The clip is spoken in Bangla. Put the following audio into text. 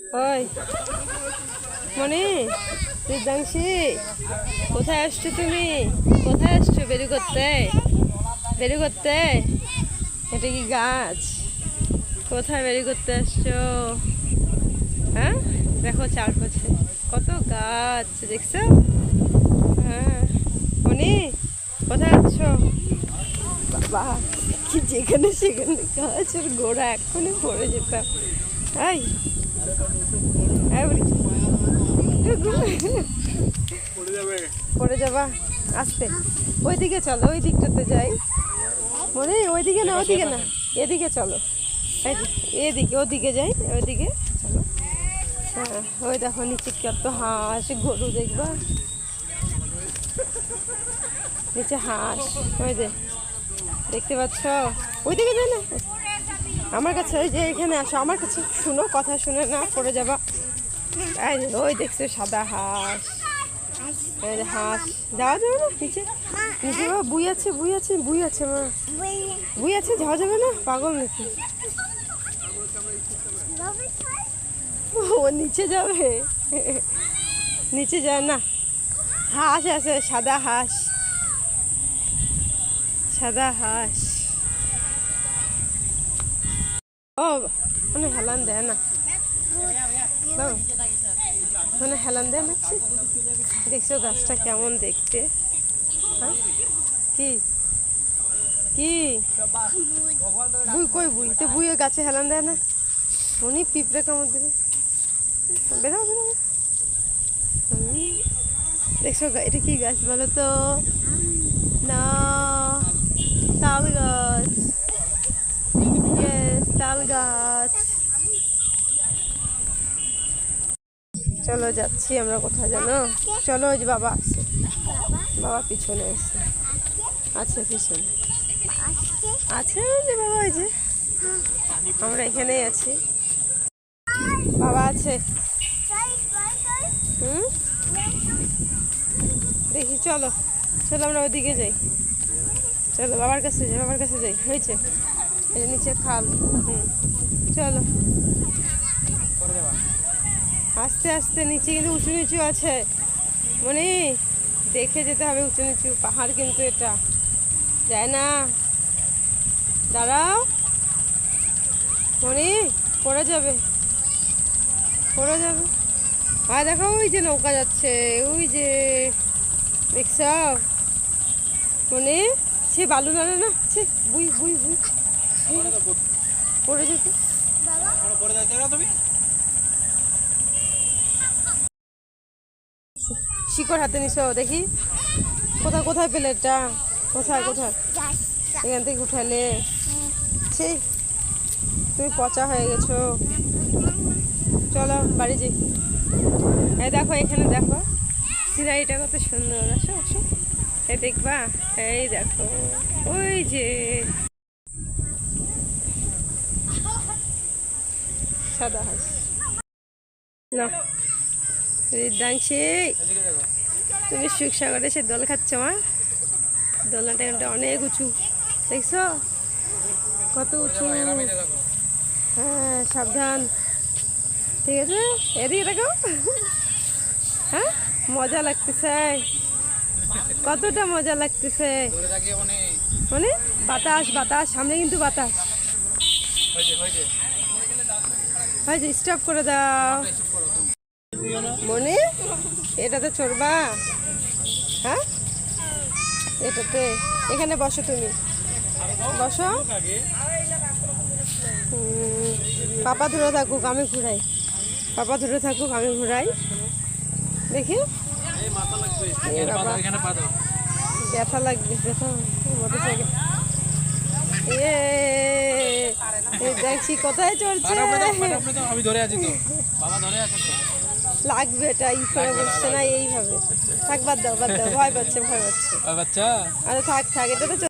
ওই মনি দিদাংশী কোথায় আসছো তুমি? কোথায় আসছো বেরি করতে? বেরি করতে? এটা কি গাছ? কোথায় বেরি করতে আসছো? হ্যাঁ? দেখো চারপাশে। কত গাছ, দেখছ? হ্যাঁ। মনি কোথায় আসছো বাবা কি যেখানে সেখানে গাছের গোড়া এক্ষুনি পড়ে যেতাম। এই। পড়ে যাবা, আসতে। ওইদিকে চলো, ওই দিকটাতে যাই। মনে ওইদিকে না ওইদিকে না। এদিকে চলো। এদিকে, ওদিকে যাই, ওইদিকে চলো। হ্যাঁ ওই দেখো, নিচে কত হাঁস, গরু দেখবা? নিচে হাঁস, ওই যে, দেখতে পাচ্ছ? ওইদিকে যাই না? আমার কাছে ওই যে এখানে আসো, আমার কাছে শুনো, কথা শুনে না, পড়ে যাবা। ওই দেখছ, সাদা হাঁস। হাঁস। যাওয়া যাবে না নিচে? নিচে বাবা, বুই আছে বুই আছে বুই আছে, মা। বুই আছে, যাওয়া যাবে না? পাগল নাকি? ও, নিচে যাবে? নিচে যায় না। হাঁস আছে, সাদা হাঁস। সাদা হাঁস। ও মানে হেলান দেয় না মানে হেলান দেয় না। দেখছ গাছটা কেমন দেখতে হ্যাঁ কি কি বুই কই বুই তো বুইয়ে গাছে হেলান দেয় না মনি পিঁপড়ে কামড় দেবে বেরো বেরো। দেখছ এটা কি গাছ বলো তো না তাল গাছ তাল গাছ। চলো যাচ্ছি আমরা কোথায় জানো? চলো ওই বাবা আছে বাবা পিছনে আছে আছে পিছনে। আছে যে বাবা, ওই যে। আমরা এখানেই আছি। বাবা আছে। হুম? দেখি, চলো। চলো আমরা ওদিকে যাই। চলো, বাবার কাছে যাই, বাবার কাছে যাই। হয়েছে? নিচে খাল। হুম। চলো। আস্তে আস্তে নিচে কিন্তু উঁচু নিচু আছে। মনে, দেখে যেতে হবে উঁচু নিচু। পাহাড় কিন্তু এটা। যায় না। দাঁড়াও। মনে, পড়ে যাবে। পড়ে যাবে। আর দেখো, ওই যে নৌকা যাচ্ছে। ওই যে দেখছ মনে সে বালু না না সে বুই বুই বুই। শিকড় হাতে নিছো, দেখি। কোথায় কোথায় পেলে এটা? কোথায় কোথায়? এখান থেকে উঠালে। সেই তুমি পচা হয়ে গেছো। চলো, বাড়ি যাই। এই দেখো, এখানে দেখো। সিনারিটা কত সুন্দর। আসো আসো। এই দেখবা? এই দেখো। ওই যে। সাদা হাঁস। না তুমি সুখ সাগরে সে দোল খাচ্ছ, মা? দোলনাটা এটা অনেক উঁচু, দেখছ? কত উঁচু। হ্যাঁ সাবধান। ঠিক আছে? এদিকে দেখো। হ্যাঁ মজা লাগতেছে। কতটা মজা লাগতেছে। মানে বাতাস বাতাস, সামনে কিন্তু বাতাস। হয়েছে স্টপ করে দাও। মনে এটাতে চড়বা? হ্যাঁ? এটাতে। এখানে বসো তুমি। বসো। পাপা ধরে থাকুক আমি ঘুরাই। পাপা ধরে থাকুক আমি ঘুরাই। দেখি। ব্যথা লাগবে ব্যথা। মোটরসাইকেল দেখছি কোথায় চড়ছে। আমি ধরে আছি তো। বাবা ধরে আছে তো। লাগবে এটা ই করে বসছে না এইভাবে। থাক বাদ দাও বাদ দাও ভয় পাচ্ছে ভয় পাচ্ছে। বাচ্চা আরে থাক থাক এটা তো